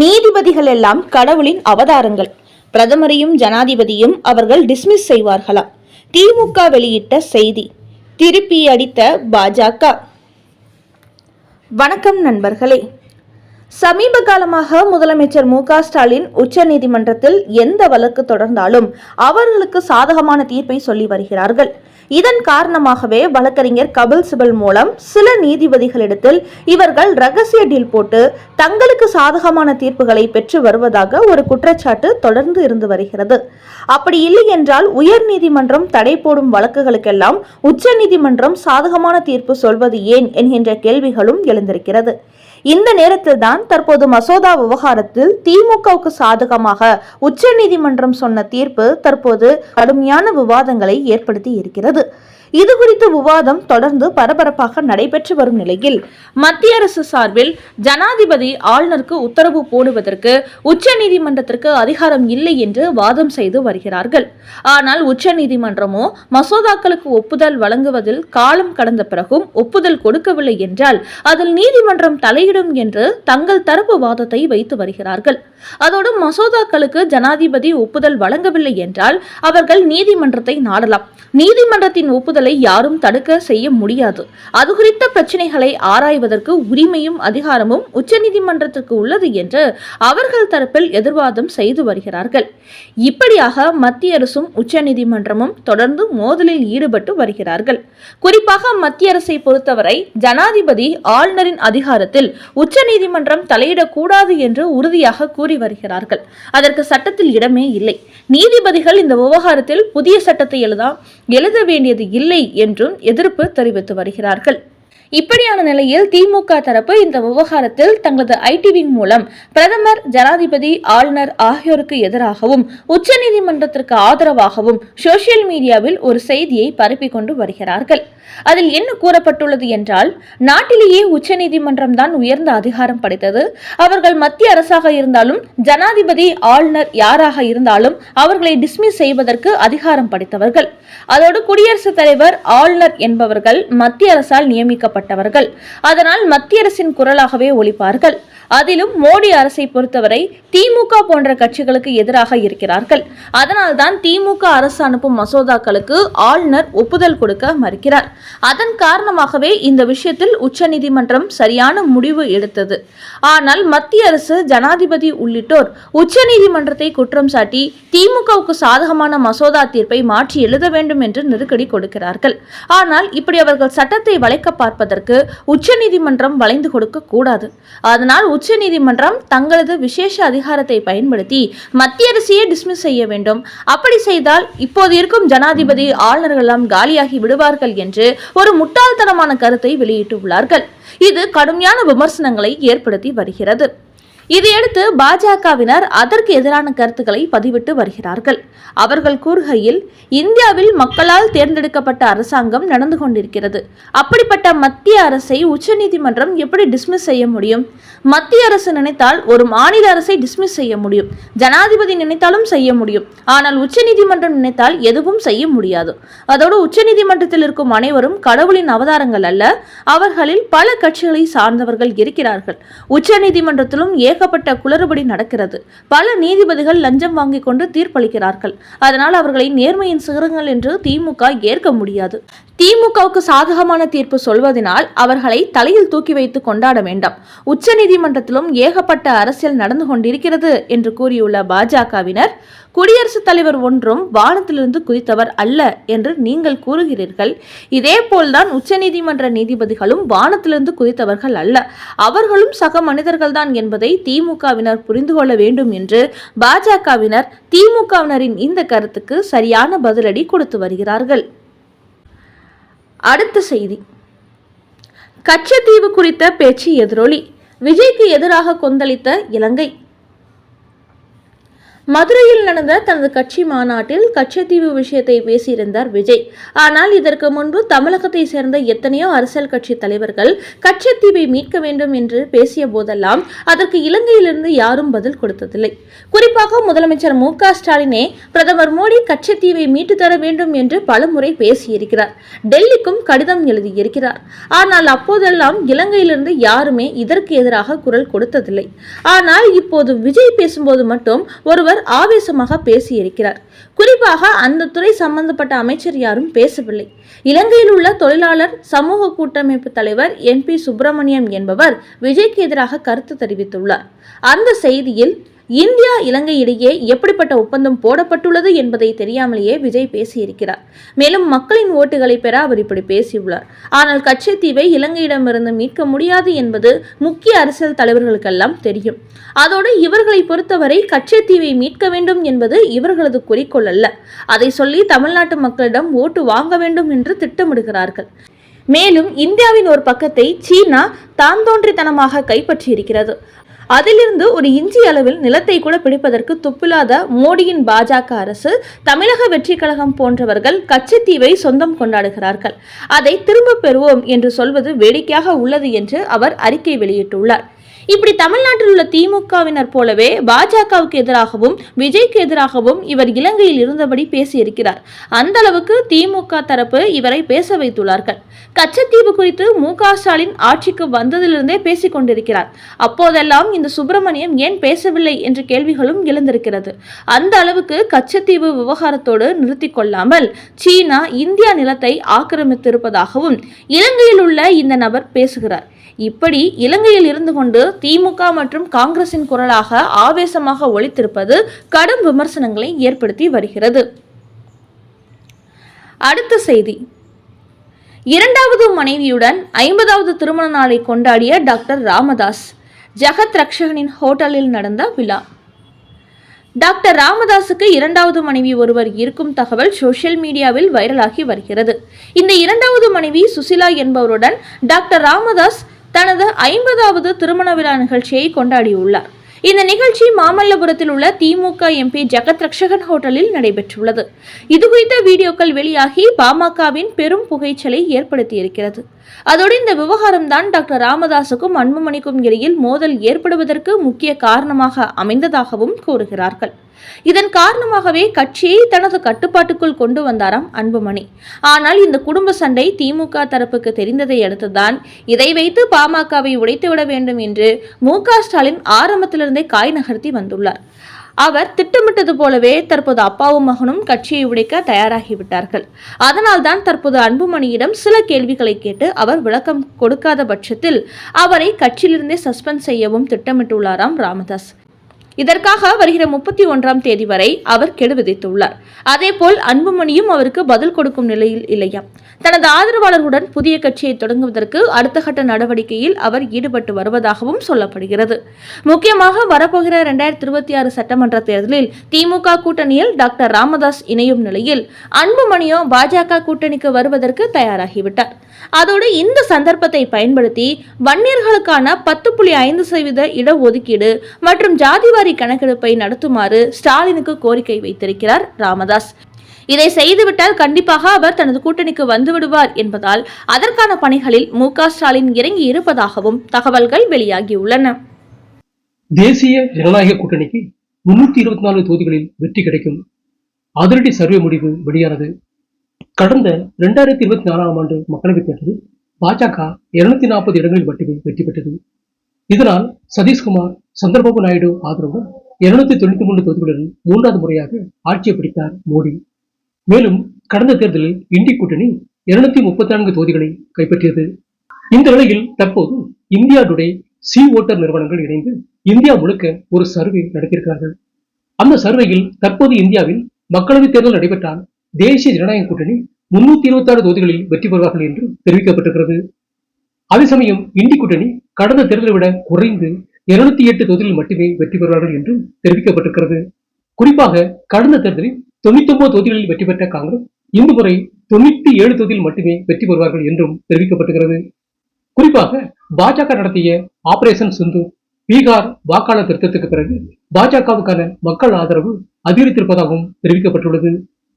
நீதிபதிகள் எல்லாம் கடவுளின் அவதாரங்கள். பிரதமரையும் ஜனாதிபதியும் அவர்கள் டிஸ்மிஸ் செய்வார்களாம் திமுக வெளியிட்ட செய்தி. திருப்பி அடித்த பாஜக. வணக்கம் நண்பர்களே. சமீப காலமாக முதலமைச்சர் மு க ஸ்டாலின் உச்சநீதிமன்றத்தில் எந்த வழக்கு தொடர்ந்தாலும் அவர்களுக்கு சாதகமான தீர்ப்பை சொல்லி வருகிறார்கள். இதன் காரணமாகவே வழக்கறிஞர் கபில் சிபல் மூலம் சில நீதிபதிகளிடத்தில் இவர்கள் ரகசிய டீல் போட்டு தங்களுக்கு சாதகமான தீர்ப்புகளை பெற்று வருவதாக ஒரு குற்றச்சாட்டு தொடர்ந்து இருந்து வருகிறது. அப்படி இல்லை என்றால் உயர் நீதிமன்றம் தடை போடும் வழக்குகளுக்கெல்லாம் உச்சநீதிமன்றம் சாதகமான தீர்ப்பு சொல்வது ஏன்? என்கின்ற கேள்விகளும் எழுந்திருக்கிறது. இந்த நேரத்தில் தான் தற்போது மசோதா விவகாரத்தில் திமுகவுக்கு சாதகமாக உச்சநீதிமன்றம் சொன்ன தீர்ப்பு தற்போது கடுமையான விவாதங்களை ஏற்படுத்தி இருக்கிறது. இதுகுறித்து விவாதம் தொடர்ந்து பரபரப்பாக நடைபெற்று வரும் நிலையில் மத்திய அரசு சார்பில் ஜனாதிபதி ஆளுநருக்கு உத்தரவு போடுவதற்கு உச்சநீதிமன்றத்திற்கு அதிகாரம் இல்லை என்று வாதம் செய்து வருகிறார்கள். ஆனால் உச்சநீதிமன்றமோ மசோதாக்களுக்கு ஒப்புதல் வழங்குவதில் காலம் கடந்த பிறகும் ஒப்புதல் கொடுக்கவில்லை என்றால் அதில் நீதிமன்றம் தலையிடும் என்று தங்கள் தரப்பு வாதத்தை வைத்து வருகிறார்கள். அதோடு மசோதாக்களுக்கு ஜனாதிபதி ஒப்புதல் வழங்கவில்லை என்றால் அவர்கள் நீதிமன்றத்தை நாடலாம். நீதிமன்றத்தின் ஒப்புதல் யாரும் தடுக்க செய்ய முடியாது. அது குறித்த பிரச்சனைகளை ஆராய்வதற்கு உரிமையும் அதிகாரமும் உச்சநீதிமன்றத்திற்கு உள்ளது என்று அவர்கள் தரப்பில் எதிர்வாதம் செய்து வருகிறார்கள். இப்படியாக மத்திய அரசும் உச்சநீதிமன்றமும் தொடர்ந்து மோதலில் ஈடுபட்டு வருகிறார்கள். குறிப்பாக மத்திய அரசை பொறுத்தவரை ஜனாதிபதி ஆளுநரின் அதிகாரத்தில் உச்சநீதிமன்றம் தலையிடக்கூடாது என்று உறுதியாக கூறி வருகிறார்கள். அதற்கு சட்டத்தில் இடமே இல்லை. நீதிபதிகள் இந்த விவகாரத்தில் புதிய சட்டத்தை எழுத எழுத வேண்டியது இல்லை என்றும் எதிர்ப்பு தெரிவித்து வருகிறார்கள். இப்படியான நிலையில் திமுக தரப்பு இந்த விவகாரத்தில் தங்களது ஐடிவின் மூலம் பிரதமர் ஜனாதிபதி ஆளுநர் ஆகியோருக்கு எதிராகவும் உச்சநீதிமன்றத்திற்கு ஆதரவாகவும் சோசியல் மீடியாவில் ஒரு செய்தியை பரப்பிக் கொண்டு வருகிறார்கள். அதில் என்ன கூறப்பட்டுள்ளது என்றால் நாட்டிலேயே உச்சநீதிமன்றம் தான் உயர்ந்த அதிகாரம் படைத்தது. அவர்கள் மத்திய அரசாக இருந்தாலும் ஜனாதிபதி ஆளுநர் யாராக இருந்தாலும் அவர்களை டிஸ்மிஸ் செய்வதற்கு அதிகாரம் படைத்தவர்கள். அதோடு குடியரசுத் தலைவர் ஆளுநர் என்பவர்கள் மத்திய அரசால் நியமிக்கப்பட்ட நியமிக்கப்பட்டவர்கள் அதனால் மத்திய அரசின் குரலாகவே ஒழிப்பார்கள் அதிலும் மோடி அரசை பொறுத்தவரை திமுக போன்ற கட்சிகளுக்கு எதிராக இருக்கிறார்கள். அதனால்தான் திமுக அரசு அனுப்பும் மசோதாக்களுக்கு ஆளுநர் ஒப்புதல் கொடுக்க மறுக்கிறார். அதன் காரணமாகவே இந்த விஷயத்தில் உச்சநீதிமன்றம் சரியான முடிவு எடுத்தது. ஆனால் மத்திய அரசு ஜனாதிபதி உள்ளிட்டோர் உச்சநீதிமன்றத்தை குற்றம் சாட்டி திமுகவுக்கு சாதகமான மசோதா தீர்ப்பை மாற்றி எழுத வேண்டும் என்று நெருக்கடி கொடுக்கிறார்கள். ஆனால் இப்படி அவர்கள் சட்டத்தை வளைக்க பார்ப்பதற்கு உச்சநீதிமன்றம் வளைந்து கொடுக்க கூடாது. அதனால் உச்சநீதிமன்றம் தங்களது விசேஷ அதிகாரத்தை பயன்படுத்தி மத்திய அரசையே டிஸ்மிஸ் செய்ய வேண்டும். அப்படி செய்தால் இப்போது இருக்கும் ஜனாதிபதி ஆளுநர்களெல்லாம் காலியாகி விடுவார்கள் என்று ஒரு முட்டாள்தனமான கருத்தை வெளியிட்டுள்ளார்கள். இது கடுமையான விமர்சனங்களை ஏற்படுத்தி வருகிறது. இதையடுத்து பாஜகவினர் அதற்கு எதிரான கருத்துக்களை பதிவிட்டு வருகிறார்கள். அவர்கள் கூறுகையில் இந்தியாவில் மக்களால் தேர்ந்தெடுக்கப்பட்ட அரசாங்கம் நடந்து கொண்டிருக்கிறது. அப்படிப்பட்ட மத்திய அரசை உச்சநீதிமன்றம் எப்படி டிஸ்மிஸ் செய்ய முடியும்? மத்திய அரசு நினைத்தால் ஒரு மாநில அரசை டிஸ்மிஸ் செய்ய முடியும். ஜனாதிபதி நினைத்தாலும் செய்ய முடியும். ஆனால் உச்சநீதிமன்றம் நினைத்தால் எதுவும் செய்ய முடியாது. அதோடு உச்சநீதிமன்றத்தில் இருக்கும் அனைவரும் கடவுளின் அவதாரங்கள் அல்ல அவர்களில் பல கட்சிகளை சார்ந்தவர்கள் இருக்கிறார்கள். உச்சநீதிமன்றத்திலும் ஏகப்பட்ட குளறுபடி நடக்கிறது. பல நீதிபதிகள் லஞ்சம் வாங்கிக் கொண்டு தீர்ப்பளிக்கிறார்கள். அதனால் அவர்களை நேர்மையின் சிகரங்கள் என்று திமுக ஏற்க முடியாது. திமுகவுக்கு சாதகமான தீர்ப்பு சொல்வதனால் அவர்களை தலையில் தூக்கி வைத்து கொண்டாட வேண்டாம். உச்சநீதிமன்றத்திலும் ஏகப்பட்ட அரசியல் நடந்து கொண்டிருக்கிறது என்று கூறியுள்ள பாஜகவினர் குடியரசுத் தலைவர் ஒன்றும் வானத்திலிருந்து குதித்தவர் அல்ல என்று நீங்கள் கூறுகிறீர்கள். இதேபோல்தான் உச்சநீதிமன்ற நீதிபதிகளும் வானத்திலிருந்து குதித்தவர்கள் அல்ல. அவர்களும் சக மனிதர்கள்தான் என்பதை திமுகவினர் புரிந்து கொள்ள வேண்டும் என்று பாஜகவினர் திமுகவினரின் இந்த கருத்துக்கு சரியான பதிலடி கொடுத்து வருகிறார்கள். அடுத்த செய்தி. கச்சத்தீவு குறித்த பேச்சு எதிரொலி. விஜய்க்கு எதிராக கொந்தளித்த இலங்கை. மதுரையில் நடந்த தனது கட்சி மாநாட்டில் கச்சத்தீவு விஷயத்தை பேசியிருந்தார் விஜய். ஆனால் இதற்கு முன்பு தமிழகத்தை சேர்ந்த எத்தனையோ அரசியல் கட்சி தலைவர்கள் கச்சத்தீவை மீட்க வேண்டும் என்று பேசிய போதெல்லாம் அதற்கு இலங்கையிலிருந்து யாரும் பதில் கொடுத்ததில்லை. குறிப்பாக முதலமைச்சர் மு க ஸ்டாலினே பிரதமர் மோடி கச்சத்தீவை மீட்டு தர வேண்டும் என்று பலமுறை பேசியிருக்கிறார். டெல்லிக்கும் கடிதம் எழுதியிருக்கிறார். ஆனால் அப்போதெல்லாம் இலங்கையிலிருந்து யாருமே இதற்கு எதிராக குரல் கொடுத்ததில்லை. ஆனால் இப்போது விஜய் பேசும்போது மட்டும் ஒருவர் ஆவேசமாக பேசியிருக்கிறார். குறிப்பாக அந்த துறை சம்பந்தப்பட்ட அமைச்சர் யாரும் பேசவில்லை. இலங்கையில் உள்ள தொழிலாளர் சமூக கூட்டமைப்பு தலைவர் என் பி சுப்பிரமணியம் என்பவர் விஜய்க்கு எதிராக கருத்து தெரிவித்துள்ளார். அந்த செய்தியில் இந்தியா இலங்கை இடையே எப்படிப்பட்ட ஒப்பந்தம் போடப்பட்டுள்ளது என்பதை தெரியாமலேயே விஜய் பேசியிருக்கிறார். மேலும் மக்களின் ஓட்டுகளை பெற அவர் இப்படி பேசியுள்ளார். ஆனால் கச்சத்தீவை இலங்கையிடமிருந்து மீட்க முடியாது என்பது முக்கிய அரசியல் தலைவர்களுக்கெல்லாம் தெரியும். அதோடு இவர்களை பொறுத்தவரை கச்சத்தீவை மீட்க வேண்டும் என்பது இவர்களது குறிக்கோள் அல்ல அதை சொல்லி தமிழ்நாட்டு மக்களிடம் ஓட்டு வாங்க வேண்டும் என்று திட்டமிடுகிறார்கள். மேலும் இந்தியாவின் ஒரு பக்கத்தை சீனா தான் தோன்றித்தனமாக கைப்பற்றியிருக்கிறது. அதிலிருந்து ஒரு இஞ்சி அளவில் நிலத்தை கூட பிடிப்பதற்கு துப்பில்லாத மோடியின் பாஜக அரசு தமிழக வெற்றி கழகம் போன்றவர்கள் கச்சத்தீவை சொந்தம் கொண்டாடுகிறார்கள். அதை திரும்பப் பெறுவோம் என்று சொல்வது வேடிக்கையாக உள்ளது என்று அவர் அறிக்கை வெளியிட்டுள்ளார். இப்படி தமிழ்நாட்டில் உள்ள திமுகவினர் போலவே பாஜகவுக்கு எதிராகவும் விஜய்க்கு எதிராகவும் இவர் இலங்கையில் இருந்தபடி பேசியிருக்கிறார். அந்த அளவுக்கு திமுக தரப்பு இவரை பேச வைத்துள்ளார்கள். கச்சத்தீவு குறித்து மு க ஸ்டாலின் ஆட்சிக்கு வந்ததிலிருந்தே பேசிக் கொண்டிருக்கிறார். அப்போதெல்லாம் இந்த சுப்பிரமணியம் ஏன் பேசவில்லை என்ற கேள்விகளும் எழுந்திருக்கிறது. அந்த அளவுக்கு கச்சத்தீவு விவகாரத்தோடு நிறுத்தி கொள்ளாமல் சீனா இந்தியா நிலத்தை ஆக்கிரமித்திருப்பதாகவும் இலங்கையில் உள்ள இந்த நபர் பேசுகிறார். இப்படி இலங்கையில் இருந்து கொண்டு திமுக மற்றும் காங்கிரசின் குரலாக ஆவேசமாக ஒழித்திருப்பது கடும் விமர்சனங்களை ஏற்படுத்தி வருகிறது. அடுத்த செய்தி. இரண்டாவது மனைவியுடன் ஐம்பதாவது திருமண நாளை கொண்டாடிய டாக்டர் ராமதாஸ் ஜெகத் ரக்ஷகனின் ஹோட்டலில் நடந்த விழா. டாக்டர் ராமதாஸுக்கு இரண்டாவது மனைவி ஒருவர் இருக்கும் தகவல் சோஷியல் மீடியாவில் வைரலாகி வருகிறது. இந்த இரண்டாவது மனைவி சுசிலா என்பவருடன் டாக்டர் ராமதாஸ் தனது ஐம்பதாவது திருமண விழா நிகழ்ச்சியை கொண்டாடியுள்ளார். இந்த நிகழ்ச்சி மாமல்லபுரத்தில் உள்ள திமுக எம்பி ஜெகத் ரக்ஷகன் ஹோட்டலில் நடைபெற்றுள்ளது. இதுகுறித்த வீடியோக்கள் வெளியாகி பாமகவின் பெரும் புகைச்சலை ஏற்படுத்தியிருக்கிறது. அதோடு இந்த விவகாரம்தான் டாக்டர் ராமதாசுக்கும் அன்புமணிக்கும் இடையில் மோதல் ஏற்படுவதற்கு முக்கிய காரணமாக அமைந்ததாகவும் கூறுகிறார்கள். இதன் காரணமாகவே கட்சியை தனது கட்டுப்பாட்டுக்குள் கொண்டு வந்தாராம் அன்புமணி. ஆனால் இந்த குடும்ப சண்டை திமுக தரப்புக்கு தெரிந்ததை அடுத்துதான் இதை வைத்து பாமகவை உடைத்துவிட வேண்டும் என்று மு க ஸ்டாலின் ஆரம்பத்திலிருந்தே காய் நகர்த்தி வந்துள்ளார். அவர் திட்டமிட்டது போலவே தற்போது அப்பாவும் மகனும் கட்சியை உடைக்க தயாராகிவிட்டார்கள். அதனால்தான் தற்போது அன்புமணியிடம் சில கேள்விகளை கேட்டு அவர் விளக்கம் கொடுக்காத பட்சத்தில் அவரை கட்சியிலிருந்தே சஸ்பெண்ட் செய்யவும் திட்டமிட்டுள்ளாராம் ராமதாஸ். இதற்காக வருகிற முப்பத்தி ஒன்றாம் தேதி வரை அவர் கெடு விதித்துள்ளார். அதேபோல் அன்புமணியும் அவருக்கு பதில் கொடுக்கும் நிலையில் இல்லையா? தனது ஆதரவாளர்களுடன் புதிய கட்சியை தொடங்குவதற்கு அடுத்த கட்ட நடவடிக்கையில் அவர் ஈடுபட்டு வருவதாகவும் சொல்லப்படுகிறது. முக்கியமாக வரப்போகிற இரண்டாயிரத்தி இருபத்தி ஆறு சட்டமன்ற தேர்தலில் திமுக கூட்டணியில் டாக்டர் ராமதாஸ் இணையும் நிலையில் அன்புமணியோ பாஜக கூட்டணிக்கு வருவதற்கு தயாராகிவிட்டார். அதோடு இந்த சந்தர்ப்பத்தை பயன்படுத்தி வன்னியர்களுக்கான பத்து புள்ளி ஐந்து சதவீத இடஒதுக்கீடு மற்றும் ஜாதிவாரி கணக்கெடுப்பை நடத்துமாறு ஸ்டாலினுக்கு கோரிக்கை வைத்திருக்கிறார் ராமதாஸ். இதை செய்துவிட்டால் கண்டிப்பாக அவர் தனது கூட்டணிக்கு வந்துவிடுவார் என்பதால் அதற்கான பணிகளில் மு ஸ்டாலின் இறங்கி இருப்பதாகவும் தகவல்கள் வெளியாகியுள்ளன. தேசிய ஜனநாயக கூட்டணிக்கு முன்னூத்தி இருபத்தி நாலு தொகுதிகளில் வெற்றி கிடைக்கும் அதிரடி சர்வே முடிவு வெளியானது. கடந்த இரண்டாயிரத்தி இருபத்தி நாலாம் ஆண்டு மக்களவைத் தேர்தலில் பாஜக இருநூத்தி நாற்பது இடங்களில் மட்டுமே வெற்றி பெற்றது. இதனால் சதீஷ்குமார் சந்திரபாபு நாயுடு ஆதரவுடன் இருநூத்தி தொண்ணூத்தி மூன்று தொகுதிகளுடன் மூன்றாவது முறையாக ஆட்சியை பிடித்தார் மோடி. மேலும் கடந்த தேர்தலில் இந்தி கூட்டணி இருநூத்தி முப்பத்தி நான்கு தொகுதிகளை கைப்பற்றியது. இந்த நிலையில் தற்போது இந்தியா டுடே சி ஓட்டர் நிறுவனங்கள் இணைந்து இந்தியா முழுக்க ஒரு சர்வே நடத்தியிருக்கிறார்கள். அந்த சர்வேயில் தற்போது இந்தியாவில் மக்களவைத் தேர்தல் நடைபெற்றால் தேசிய ஜனநாயக கூட்டணி முன்னூத்தி இருபத்தி ஆறு தொகுதிகளில் வெற்றி பெறுவார்கள் என்று தெரிவிக்கப்பட்டிருக்கிறது. அதே சமயம் இந்தி கூட்டணி கடந்த தேர்தலை விட குறைந்து இருநூத்தி எட்டு தொகுதிகளில் மட்டுமே வெற்றி பெறுவார்கள் என்றும் தெரிவிக்கப்பட்டிருக்கிறது. குறிப்பாக கடந்த தேர்தலில் தொண்ணூத்தி ஒன்பது தொகுதிகளில் வெற்றி பெற்ற காங்கிரஸ் இந்த முறை தொண்ணூத்தி ஏழு தொகுதியில் மட்டுமே வெற்றி பெறுவார்கள் என்றும் தெரிவிக்கப்பட்டுகிறது குறிப்பாக பாஜக நடத்திய ஆபரேஷன் சிந்து பீகார் வாக்காளர் திருத்தத்துக்கு பிறகு பாஜகவுக்கான மக்கள் ஆதரவு அதிகரித்திருப்பதாகவும் தெரிவிக்கப்பட்டுள்ளது.